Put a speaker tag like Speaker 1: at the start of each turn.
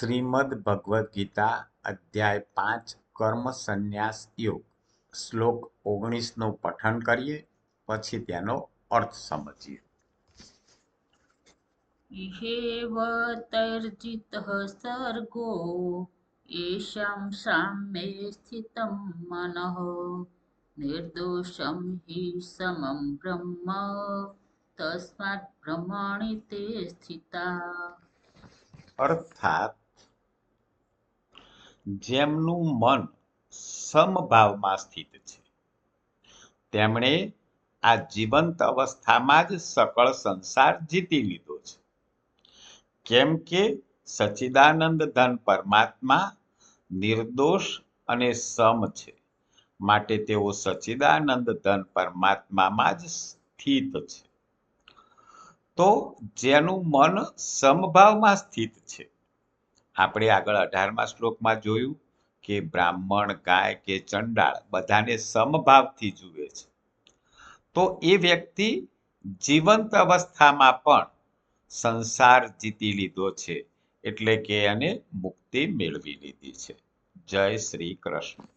Speaker 1: શ્રીમદ્ ભગવદ્ ગીતા અધ્યાય પાંચ કર્મ સંન્યાસ યોગ. શ્લોક ઓગણીસનું પઠન કરીએ પછી તેનો અર્થ સમજીએ.
Speaker 2: ઈહેવતર્જિત સર્ગો એષાં સામે સ્થિત મનઃ નિર્દોષમ હિ સમમ બ્રહ્મ તસ્માત બ્રહ્માણિ તે સ્થિતા.
Speaker 1: અર્થાત જેમનું મન સમભાવમાં સ્થિત છે. તેમણે આ જીવંત અવસ્થામાં જ સકળ સંસાર જીતી લીધો છે. કેમ કે સચ્ચિદાનંદ ધન પરમાત્મા નિર્દોષ અને સમ છે, માટે તેઓ સચ્ચિદાનંદ ધન પરમાત્મામાં જ સ્થિત છે. તો જેનું મન સમભાવમાં સ્થિત છે આપણે આગળ અઢારમા શ્લોકમાં જોયું કે બ્રાહ્મણ, ગાય કે ચંડાળ બધાને સમભાવથી જુએ છે. તો એ વ્યક્તિ જીવંત અવસ્થામાં પણ સંસાર જીતી લીધો છે, એટલે કે એને મુક્તિ મેળવી લીધી છે. જય શ્રી કૃષ્ણ.